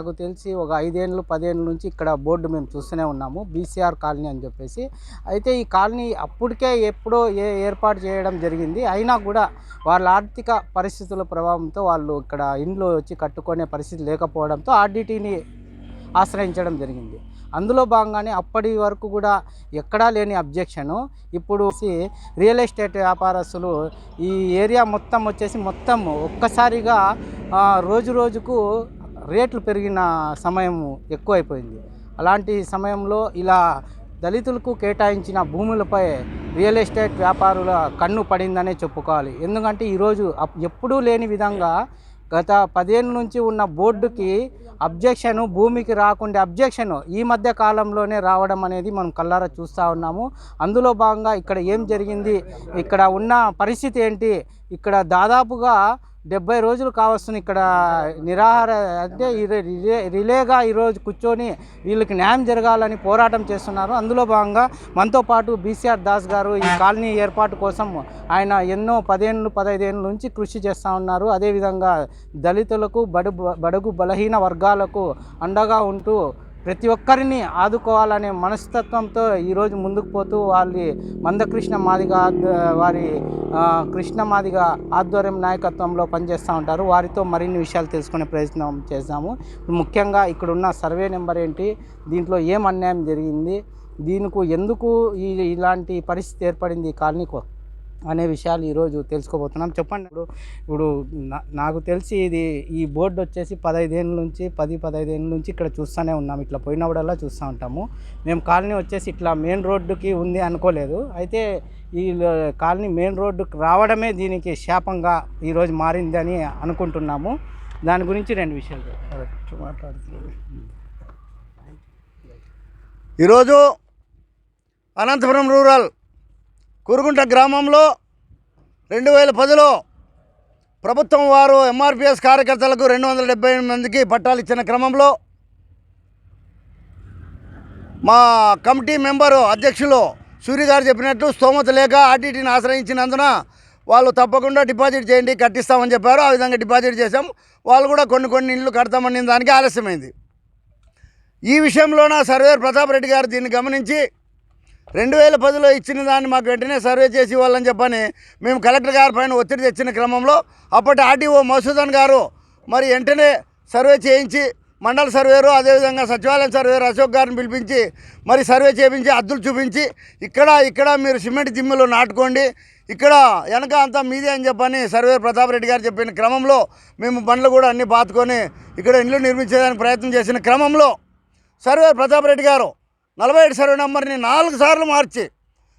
నాకు తెలిసి ఒక ఐదేళ్ళు పదేళ్ళ నుంచి ఇక్కడ బోర్డు మేము చూస్తూనే ఉన్నాము బీసీఆర్ కాలనీ అని చెప్పేసి. అయితే ఈ కాలనీ అప్పటికే ఎప్పుడో ఏ ఏర్పాటు చేయడం జరిగింది. అయినా కూడా వాళ్ళ ఆర్థిక పరిస్థితుల ప్రభావంతో వాళ్ళు ఇక్కడ ఇండ్లు వచ్చి కట్టుకునే పరిస్థితి లేకపోవడంతో ఆర్డిటీని ఆశ్రయించడం జరిగింది. అందులో భాగంగానే అప్పటి వరకు కూడా ఎక్కడా లేని అబ్జెక్షను. ఇప్పుడు సి- రియల్ ఎస్టేట్ వ్యాపారస్తులు ఈ ఏరియా మొత్తం వచ్చేసి మొత్తం ఒక్కసారిగా రోజు రోజుకు రేట్లు పెరిగిన సమయం ఎక్కువైపోయింది. అలాంటి సమయంలో ఇలా దళితులకు కేటాయించిన భూములపై రియల్ ఎస్టేట్ వ్యాపారుల కన్ను పడిందనే చెప్పుకోవాలి. ఎందుకంటే ఈరోజు ఎప్పుడూ లేని విధంగా గత పదేళ్ళ నుంచి ఉన్న బోర్డుకి అబ్జెక్షను భూమికి రాకుండా అబ్జెక్షను ఈ మధ్య కాలంలోనే రావడం అనేది మనం కల్లారా చూస్తూ ఉన్నాము. అందులో భాగంగా ఇక్కడ ఏం జరిగింది ఇక్కడ ఉన్న పరిస్థితి ఏంటి ఇక్కడ దాదాపుగా డెబ్బై రోజులు కావస్తుంది ఇక్కడ నిరాహార అంటే ఈ రిలే రిలేగా ఈరోజు కూర్చొని వీళ్ళకి న్యాయం జరగాలని పోరాటం చేస్తున్నారు. అందులో భాగంగా మనతో పాటు బీసీఆర్ దాస్ గారు ఈ కాలనీ ఏర్పాటు కోసం ఆయన ఎన్నో పదేళ్ళు పదహైదేళ్ళ నుంచి కృషి చేస్తూ ఉన్నారు. అదేవిధంగా దళితులకు బడు బడుగు బలహీన వర్గాలకు అండగా ఉంటూ ప్రతి ఒక్కరిని ఆదుకోవాలనే మనస్తత్వంతో ఈరోజు ముందుకు పోతూ వాళ్ళ మందకృష్ణ మాదిగ వారి కృష్ణ మాదిగ ఆధ్వర్యం నాయకత్వంలో పనిచేస్తూ ఉంటారు. వారితో మరిన్ని విషయాలు తెలుసుకునే ప్రయత్నం చేస్తాము ముఖ్యంగా ఇక్కడ ఉన్న సర్వే నెంబర్ ఏంటి? దీంట్లో ఏం అన్యాయం జరిగింది? దీనికి ఎందుకు ఈ ఇలాంటి పరిస్థితి ఏర్పడింది? కాలనీ అనే విషయాలు ఈరోజు తెలుసుకోబోతున్నాం. చెప్పండి. ఇప్పుడు ఇప్పుడు నాకు తెలిసి ఇది ఈ బోర్డు వచ్చేసి పదహైదేళ్ళ నుంచి పది పదహైదేళ్ళ నుంచి ఇక్కడ చూస్తూనే ఉన్నాం. ఇట్లా పోయినప్పుడల్లా చూస్తూ ఉంటాము. మేము కాలనీ వచ్చేసి ఇట్లా మెయిన్ రోడ్డుకి ఉంది అనుకోలేదు. అయితే ఈ కాలనీ మెయిన్ రోడ్డుకి రావడమే దీనికి శాపంగా ఈరోజు మారిందని అనుకుంటున్నాము. దాని గురించి రెండు విషయాలు మాట్లాడుతున్నాను. ఈరోజు అనంతపురం రూరల్ కురుగుంట గ్రామంలో రెండు వేల పదిలో ప్రభుత్వం వారు ఎంఆర్పిఎస్ కార్యకర్తలకు రెండు వందల డెబ్బై ఎనిమిది మందికి పట్టాలు ఇచ్చిన క్రమంలో మా కమిటీ మెంబరు అధ్యక్షులు సూర్య గారు చెప్పినట్టు స్తోమత లేక ఆర్టీటీని ఆశ్రయించినందున వాళ్ళు తప్పకుండా డిపాజిట్ చేయండి కట్టిస్తామని చెప్పారు. ఆ విధంగా డిపాజిట్ చేశాం. వాళ్ళు కూడా కొన్ని కొన్ని ఇళ్ళు కడతామని దానికి ఆలస్యమైంది. ఈ విషయంలోన సర్వేర్ ప్రతాప్ రెడ్డి గారు దీన్ని గమనించి రెండు వేల పదిలో ఇచ్చిన దాన్ని మాకు వెంటనే సర్వే చేసి ఇవ్వాలని చెప్పని మేము కలెక్టర్ గారి పైన ఒత్తిడి తెచ్చిన క్రమంలో అప్పటి ఆర్టీఓ మసూదన్ గారు మరి వెంటనే సర్వే చేయించి మండల సర్వేరు అదేవిధంగా సచివాలయం సర్వేరు అశోక్ గారిని పిలిపించి మరి సర్వే చేయించి అద్దులు చూపించి ఇక్కడ ఇక్కడ మీరు సిమెంట్ దిమ్మెలు నాటుకోండి ఇక్కడ వెనక అంతా మీదే అని చెప్పని సర్వే ప్రతాప్ రెడ్డి గారు చెప్పిన క్రమంలో మేము బండ్లు కూడా అన్ని బాతుకొని ఇక్కడ ఇండ్లు నిర్మించేదానికి ప్రయత్నం చేసిన క్రమంలో సర్వే ప్రతాప్ రెడ్డి గారు నలభై ఏడు సర్వే నెంబర్ని నాలుగు సార్లు మార్చి.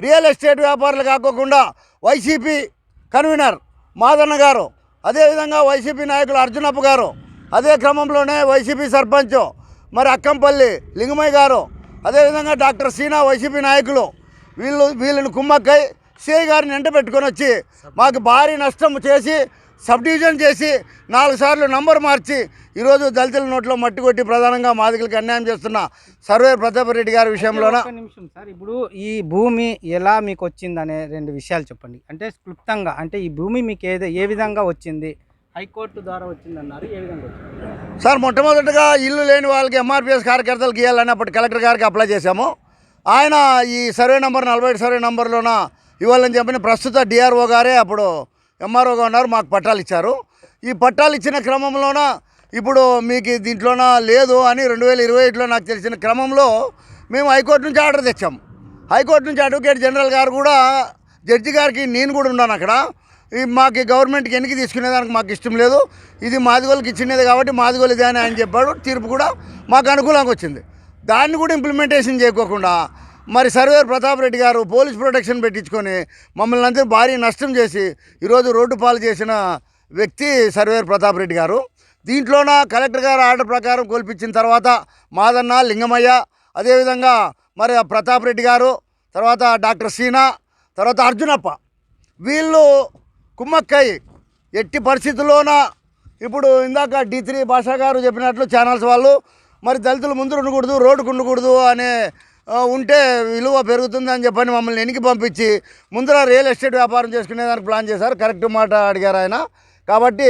రియల్ ఎస్టేట్ వ్యాపారులు కాకోకుండా వైసీపీ కన్వీనర్ మాదన్న గారు అదేవిధంగా వైసీపీ నాయకులు అర్జునప్ప గారు అదే క్రమంలోనే వైసీపీ సర్పంచ్ మరి అక్కంపల్లి లింగమయ్య గారు అదేవిధంగా డాక్టర్ సీనా వైసీపీ నాయకులు వీళ్ళు వీళ్ళని కుమ్మక్కై సిఐ గారిని వెంట పెట్టుకొని వచ్చి మాకు భారీ నష్టం చేసి సబ్ డివిజన్ చేసి నాలుగు సార్లు నంబర్ మార్చి ఈరోజు దళితుల నోట్లో మట్టి కొట్టి ప్రధానంగా మాదిగలకి అన్యాయం చేస్తున్న సర్వే ప్రతాప్ రెడ్డి గారి విషయంలోన? నిమిషం సార్ ఇప్పుడు ఈ భూమి ఎలా మీకు వచ్చిందనే రెండు విషయాలు చెప్పండి. అంటే క్లుప్తంగా అంటే ఈ భూమి మీకు ఏదో ఏ విధంగా వచ్చింది? హైకోర్టు ద్వారా వచ్చిందన్నారు ఏ విధంగా వచ్చింది? సార్ మొట్టమొదటిగా ఇల్లు లేని వాళ్ళకి ఎంఆర్పిఎస్ కార్యకర్తలకు ఇవ్వాలని అప్పటి కలెక్టర్ గారికి అప్లై చేశాము. ఆయన ఈ సర్వే నెంబర్ నలభై సర్వే నెంబర్లోన ఇవ్వాలని చెప్పిన ప్రస్తుత డిఆర్ఓ గారే అప్పుడు ఎంఆర్ఓగా ఉన్నారు మాకు పట్టాలు ఇచ్చారు. ఈ పట్టాలు ఇచ్చిన క్రమంలోన ఇప్పుడు మీకు దీంట్లోన లేదు అని రెండు వేల ఇరవై ఒకటిలో నాకు తెలిసిన క్రమంలో మేము హైకోర్టు నుంచి ఆర్డర్ తెచ్చాం హైకోర్టు నుంచి అడ్వకేట్ జనరల్ గారు కూడా జడ్జి గారికి నేను కూడా ఉన్నాను అక్కడ. ఈ మాకు గవర్నమెంట్కి ఎన్నికి తీసుకునేదానికి మాకు ఇష్టం లేదు. ఇది మాదిగోళ్ళకి ఇచ్చినది కాబట్టి మాదిగోలు ఇదే అని ఆయన చెప్పాడు. తీర్పు కూడా మాకు అనుకూలంగా వచ్చింది. దాన్ని కూడా ఇంప్లిమెంటేషన్ చేయకోకుండా మరి సర్వేర్ ప్రతాప్ రెడ్డి గారు పోలీస్ ప్రొటెక్షన్ పెట్టించుకొని మమ్మల్ని అందరూ భారీ నష్టం చేసి ఈరోజు రోడ్డు పాలు చేసిన వ్యక్తి సర్వేర్ ప్రతాప్ రెడ్డి గారు. దీంట్లోన కలెక్టర్ గారు ఆర్డర్ ప్రకారం కోల్పించిన తర్వాత మాదన్న లింగమయ్య అదేవిధంగా మరి ప్రతాప్ రెడ్డి గారు తర్వాత డాక్టర్ సీనా తర్వాత అర్జునప్ప. వీళ్ళు కుమ్మక్కయ్య ఎట్టి పరిస్థితుల్లోన ఇప్పుడు ఇందాక డి త్రీ భాషా గారు చెప్పినట్లు ఛానల్స్ వాళ్ళు మరి దళితులు ముందు ఉండకూడదు రోడ్డుకు ఉండకూడదు అనే ఉంటే విలువ పెరుగుతుంది అని చెప్పని మమ్మల్ని వెనక్కి పంపించి ముందర రియల్ ఎస్టేట్ వ్యాపారం చేసుకునేదానికి ప్లాన్ చేశారు. కరెక్ట్ మాట అడిగారు ఆయన. కాబట్టి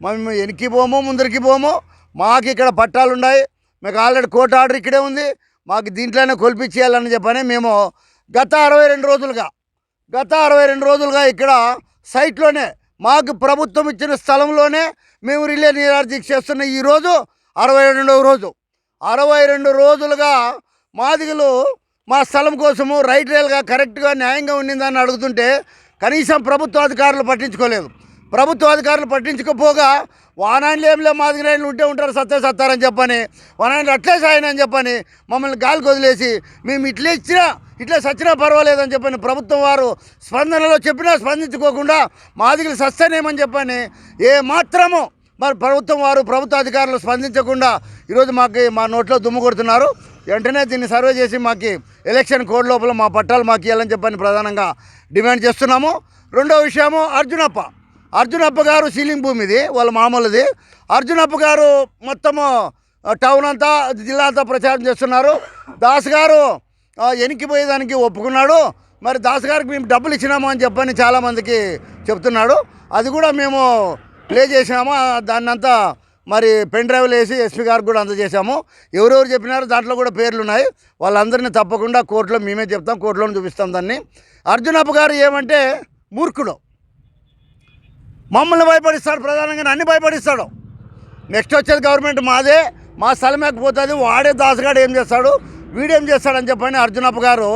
మేము వెనక్కి పోము ముందరికి పోము. మాకు ఇక్కడ పట్టాలు ఉన్నాయి. మీకు ఆల్రెడీ కోర్టు ఆర్డర్ ఇక్కడే ఉంది. మాకు దీంట్లోనే కొలిపించేయాలని చెప్పని మేము గత అరవై రెండు రోజులుగా గత అరవై రెండు రోజులుగా ఇక్కడ సైట్లోనే మాకు ప్రభుత్వం ఇచ్చిన స్థలంలోనే మేము రిలే నీరార్ చేస్తున్న ఈరోజు అరవై రెండవ రోజు. అరవై రెండు రోజులుగా మాదిగలు మా స్థలం కోసము రైట్ రైల్గా కరెక్ట్గా న్యాయంగా ఉండిందని అడుగుతుంటే కనీసం ప్రభుత్వ అధికారులు పట్టించుకోలేదు. ప్రభుత్వ అధికారులు పట్టించుకోపోగా వానాయిలు ఏం లేవు మాదిగనాయలు ఉంటే ఉంటారు సత్తే సత్తారని చెప్పని వానాయిలు అట్లే సాయనని చెప్పని మమ్మల్ని గాలికి వదిలేసి మేము ఇట్లే ఇచ్చినా ఇట్లా సచ్చినా పర్వాలేదని చెప్పని ప్రభుత్వం వారు స్పందనలో చెప్పినా స్పందించుకోకుండా మాదిగలు సస్తనేమని చెప్పని ఏ మాత్రము మరి ప్రభుత్వం వారు ప్రభుత్వ అధికారులు స్పందించకుండా ఈరోజు మాకు మా నోట్లో దుమ్ము కొడుతున్నారు. వెంటనే దీన్ని సర్వే చేసి మాకు ఎలక్షన్ కోడ్ లోపల మా పట్టాలు మాకు ఇవ్వాలని చెప్పని ప్రధానంగా డిమాండ్ చేస్తున్నాము. రెండో విషయము అర్జునప్ప. అర్జునప్ప గారు సీలింగ్ భూమి ఇది వాళ్ళ మామూలుది. అర్జునప్ప గారు మొత్తము టౌన్ అంతా జిల్లా అంతా ప్రచారం చేస్తున్నారు. దాస్ గారు ఎనికిపోయేదానికి ఒప్పుకున్నాడు. మరి దాస్ గారికి మేము డబ్బులు ఇచ్చినాము అని చెప్పని చాలామందికి చెప్తున్నాడు. అది కూడా మేము ప్లే చేసినాము. దాన్నంతా మరి పెన్ డ్రైవ్లు వేసి ఎస్పీ గారికి కూడా అందజేశాము. ఎవరెవరు చెప్పినారో దాంట్లో కూడా పేర్లు ఉన్నాయి వాళ్ళందరినీ తప్పకుండా కోర్టులో మేమే చెప్తాం కోర్టులో చూపిస్తాం దాన్ని. అర్జునప్ప గారు ఏమంటే మూర్ఖుడు. మమ్మల్ని భయపడిస్తాడు ప్రధానంగా అన్ని భయపడిస్తాడు. నెక్స్ట్ వచ్చేది గవర్నమెంట్ మాదే. మా స్థలం పోతుంది వాడే దాసగాడు ఏం చేస్తాడు? వీడేం చేస్తాడని చెప్పని అర్జునప్ప గారు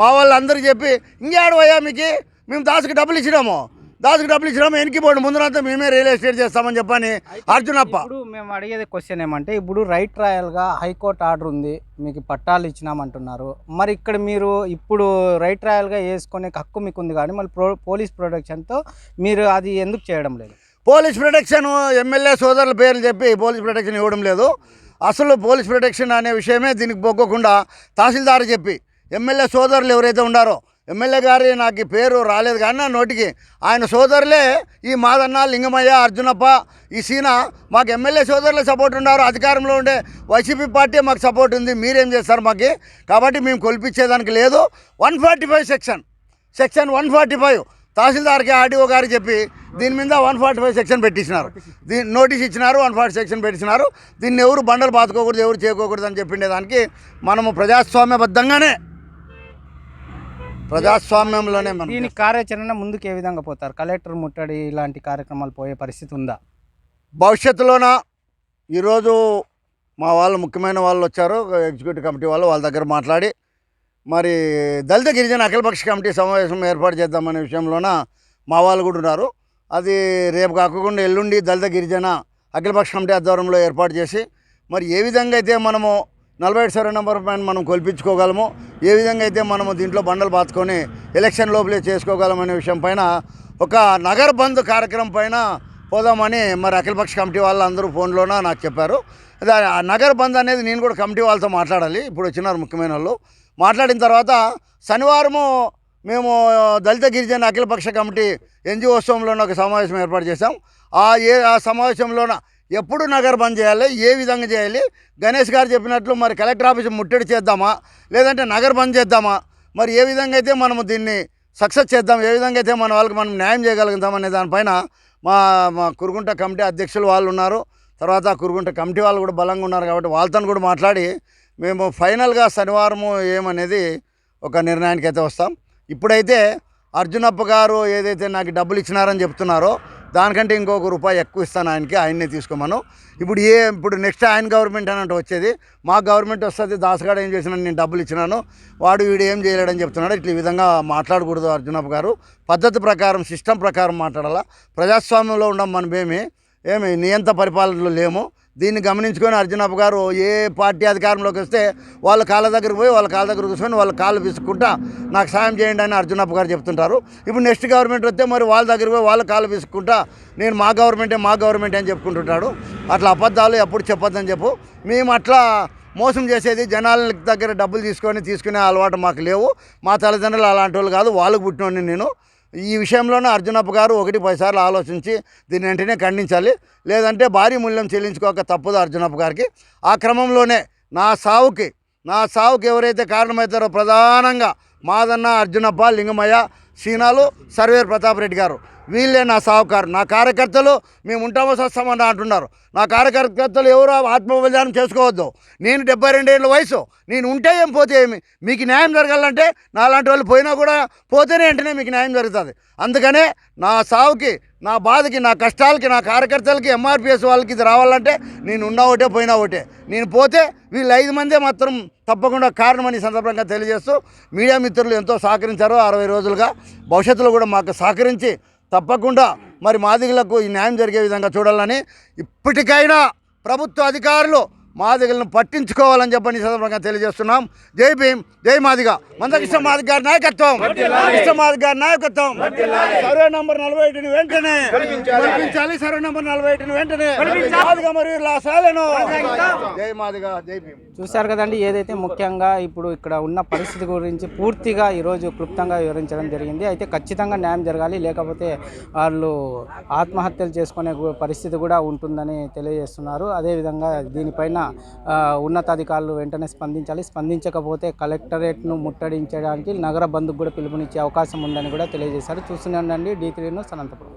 మా వాళ్ళందరికీ చెప్పి ఇంకేడు అయ్యా మీకు? మేము దాసుకి డబ్బులు ఇచ్చినాము. దాసుకి డబ్బులు ఇచ్చినాము వెనక్కి పోండి ముందునంతా మేమే రియల్ ఎస్టేట్ చేస్తామని చెప్పని అర్జునప్ప. ఇప్పుడు మేము అడిగేది క్వశ్చన్ ఏమంటే ఇప్పుడు రైట్ రాయల్గా హైకోర్టు ఆర్డర్ ఉంది మీకు పట్టాలు ఇచ్చినామంటున్నారు. మరి ఇక్కడ మీరు ఇప్పుడు రైట్ రాయల్గా వేసుకునే హక్కు మీకు ఉంది కానీ మళ్ళీ ప్రో పోలీస్ ప్రొటెక్షన్తో మీరు అది ఎందుకు చేయడం లేదు? పోలీస్ ప్రొటెక్షన్ ఎమ్మెల్యే సోదరుల పేర్లు చెప్పి పోలీస్ ప్రొటెక్షన్ ఇవ్వడం లేదు. అసలు పోలీస్ ప్రొటెక్షన్ అనే విషయమే దీనికి పోకోకుండా తహసీల్దార్ చెప్పి ఎమ్మెల్యే సోదరులు ఎవరైతే ఉండారో ఎమ్మెల్యే గారి నాకు ఈ పేరు రాలేదు కానీ నా నోటికి ఆయన సోదరులే ఈ మాదన్న లింగమయ్య అర్జునప్ప ఈ సీన మాకు ఎమ్మెల్యే సోదరులే సపోర్ట్ ఉన్నారు. అధికారంలో ఉండే వైసీపీ పార్టీ మాకు సపోర్ట్ ఉంది. మీరేం చేస్తారు మాకు? కాబట్టి మేము కొలిపించేదానికి లేదు. One forty five section. Section one forty five. తహసీల్దార్కి RDO గారికి చెప్పి దీని మీద వన్ ఫార్టీ ఫైవ్ సెక్షన్ పెట్టించినారు. దీని నోటీస్ ఇచ్చినారు వన్ ఫార్టీ సెక్షన్ పెట్టించినారు. దీన్ని ఎవరు బండలు బాదుకోకూడదు ఎవరు చేయకూడదు అని చెప్పిండే దానికి మనము ప్రజాస్వామ్యబద్ధంగానే ప్రజాస్వామ్యంలోనే మనం దీని కార్యాచరణ ముందుకు ఏ విధంగా పోతారు? కలెక్టర్ ముట్టడి ఇలాంటి కార్యక్రమాలు పోయే పరిస్థితి ఉందా? భవిష్యత్తులోన ఈరోజు మా వాళ్ళు ముఖ్యమైన వాళ్ళు వచ్చారు ఎగ్జిక్యూటివ్ కమిటీ వాళ్ళు వాళ్ళ దగ్గర మాట్లాడి మరి దళిత గిరిజన అఖిలపక్ష కమిటీ సమావేశం ఏర్పాటు చేద్దామనే విషయంలోన మా వాళ్ళు కూడా ఉన్నారు. అది రేపు కాకుండా ఎల్లుండి దళిత గిరిజన అఖిలపక్ష కమిటీ ఆధ్వర్యంలో ఏర్పాటు చేసి మరి ఏ విధంగా అయితే మనము నలభై ఏడు సర్వే నెంబర్ పైన మనం కొల్పించుకోగలము. ఏ విధంగా అయితే మనము దీంట్లో బండలు బాతుకొని ఎలక్షన్ లోపలే చేసుకోగలమనే విషయం పైన ఒక నగర బంద్ కార్యక్రమం పైన పోదామని మరి అఖిలపక్ష కమిటీ వాళ్ళు అందరూ ఫోన్లోన నాకు చెప్పారు. ఆ నగర బంద్ అనేది నేను కూడా కమిటీ వాళ్ళతో మాట్లాడాలి. ఇప్పుడు వచ్చినారు ముఖ్యమైన వాళ్ళు. మాట్లాడిన తర్వాత శనివారము మేము దళిత గిరిజన అఖిలపక్ష కమిటీ ఎన్జిఓత్సవంలోన ఒక సమావేశం ఏర్పాటు చేశాం. ఆ ఏ ఆ సమావేశంలోన ఎప్పుడు నగర బంద్ చేయాలి ఏ విధంగా చేయాలి? గణేష్ గారు చెప్పినట్లు మరి కలెక్టర్ ఆఫీస్ ముట్టడి చేద్దామా? లేదంటే నగర బంద్ చేద్దామా? మరి ఏ విధంగా అయితే మనము దీన్ని సక్సెస్ చేద్దాం ఏ విధంగా అయితే మన వాళ్ళకి మనం న్యాయం చేయగలుగుతాం అనే దానిపైన మా మా కురుగుంట కమిటీ అధ్యక్షులు వాళ్ళు ఉన్నారు. తర్వాత కురుగుంట కమిటీ వాళ్ళు కూడా బలంగా ఉన్నారు కాబట్టి వాళ్ళతో కూడా మాట్లాడి మేము ఫైనల్గా శనివారము ఏమనేది ఒక నిర్ణయానికి అయితే వస్తాం. ఇప్పుడైతే అర్జునప్ప గారు ఏదైతే నాకు డబ్బులు ఇచ్చినారని చెప్తున్నారో దానికంటే ఇంకొక రూపాయి ఎక్కువ ఇస్తాను ఆయనకి ఆయన్నే తీసుకోమను. ఇప్పుడు ఏ ఇప్పుడు నెక్స్ట్ ఆయన గవర్నమెంట్ అని అంటే వచ్చేది మా గవర్నమెంట్ వస్తుంది దాసగాడు ఏం చేసినా నేను డబ్బులు ఇచ్చినాను వాడు వీడు ఏం చేయలేడని చెప్తున్నాడు. ఇట్లా ఈ విధంగా మాట్లాడకూడదు అర్జునప్ప గారు. పద్ధతి ప్రకారం సిస్టమ్ ప్రకారం మాట్లాడాలా? ప్రజాస్వామ్యంలో ఉండం మనమేమి ఏమి నియంత పరిపాలనలో లేము దీన్ని గమనించుకొని అర్జునప్ప గారు ఏ పార్టీ అధికారంలోకి వస్తే వాళ్ళ కాళ్ళ దగ్గరికి పోయి వాళ్ళ కాళ్ళ దగ్గర కూర్చొని వాళ్ళ కాళ్ళు విసుక్కుంటా నాకు సాయం చేయండి అని అర్జునప్ప గారు చెప్తుంటారు. ఇప్పుడు నెక్స్ట్ గవర్నమెంట్ వస్తే మరి వాళ్ళ దగ్గర పోయి వాళ్ళ కాళ్ళు విసుక్కుంటా నేను మా గవర్నమెంటే మా గవర్నమెంటే అని చెప్పుకుంటుంటాడు. అట్లా అబద్ధాలు ఎప్పుడు చెప్పొద్దని చెప్పు. మేము అట్లా మోసం చేసేది జనాల దగ్గర డబ్బులు తీసుకొని తీసుకునే అలవాటు మాకు లేవు. మా తల్లిదండ్రులు అలాంటి వాళ్ళు కాదు వాళ్ళకు పుట్టినోడిని నేను. ఈ విషయంలోనే అర్జునప్ప గారు ఒకటి పదిసార్లు ఆలోచించి దీన్ని వెంటనే ఖండించాలి. లేదంటే భారీ మూల్యం చెల్లించుకోక తప్పదు అర్జునప్ప గారికి. ఆ క్రమంలోనే నా సావుకి నా సావుకి ఎవరైతే కారణమవుతారో ప్రధానంగా మాదన్న అర్జునప్ప లింగమయ్య సీనాలు సర్వేర్ ప్రతాప్ రెడ్డి గారు. వీళ్ళే నా సావుకారు నా కార్యకర్తలు మేము ఉంటామో సస్తామని అంటున్నారు. నా కార్యకర్తలు ఎవరు ఆత్మబలిదానం చేసుకోవద్దు. నేను డెబ్బై రెండేళ్ళ వయసు నేను ఉంటే ఏం పోతే ఏమి? మీకు న్యాయం జరగాలంటే నాలాంటి వాళ్ళు పోయినా కూడా పోతేనే వెంటనే మీకు న్యాయం జరుగుతుంది. అందుకనే నా సావుకి నా బాధకి నా కష్టాలకి నా కార్యకర్తలకి ఎంఆర్పిఎస్ వాళ్ళకి ఇది రావాలంటే నేను ఉన్నా ఒకటే పోయినా ఒకటే. నేను పోతే వీళ్ళు ఐదు మందే మాత్రం తప్పకుండా కారణమని సందర్భంగా తెలియజేస్తూ మీడియా మిత్రులు ఎంతో సహకరించారు అరవై రోజులుగా భవిష్యత్తులో కూడా మాకు సహకరించి తప్పకుండా మరి మాదిగలకు ఈ న్యాయం జరిగే విధంగా చూడాలని ఇప్పటికైనా ప్రభుత్వ అధికారులు మాదిగలను పట్టించుకోవాలని చెప్పని ఈ సందర్భంగా తెలియజేస్తున్నాం. జై భీమ్ జై మాదిగ. మందకృష్ణ మాదిగ గారి నాయకత్వం. కృష్ణ మాదిగ గారి నాయకత్వం. సర్వే నంబర్ నలభై ఒకటిని వెంటనే కల్పించాలి సర్వే నంబర్ నలభై ఒకటిని వెంటనే మాదిగ మరియు లాసాలను జై మాదిగ జై భీమ్. చూశారు కదండి ఏదైతే ముఖ్యంగా ఇప్పుడు ఇక్కడ ఉన్న పరిస్థితి గురించి పూర్తిగా ఈరోజు క్లుప్తంగా వివరించడం జరిగింది. అయితే ఖచ్చితంగా న్యాయం జరగాలి లేకపోతే వాళ్ళు ఆత్మహత్యలు చేసుకునే పరిస్థితి కూడా ఉంటుందని తెలియజేస్తున్నారు. అదేవిధంగా దీనిపైన ఉన్నతాధికారులు వెంటనే స్పందించాలి. స్పందించకపోతే కలెక్టరేట్ను ముట్టడించడానికి నగర బంధుకు కూడా పిలుపునిచ్చే అవకాశం ఉందని కూడా తెలియజేశారు. చూస్తూనే ఉండండి డీ త్రీను సనంతపురం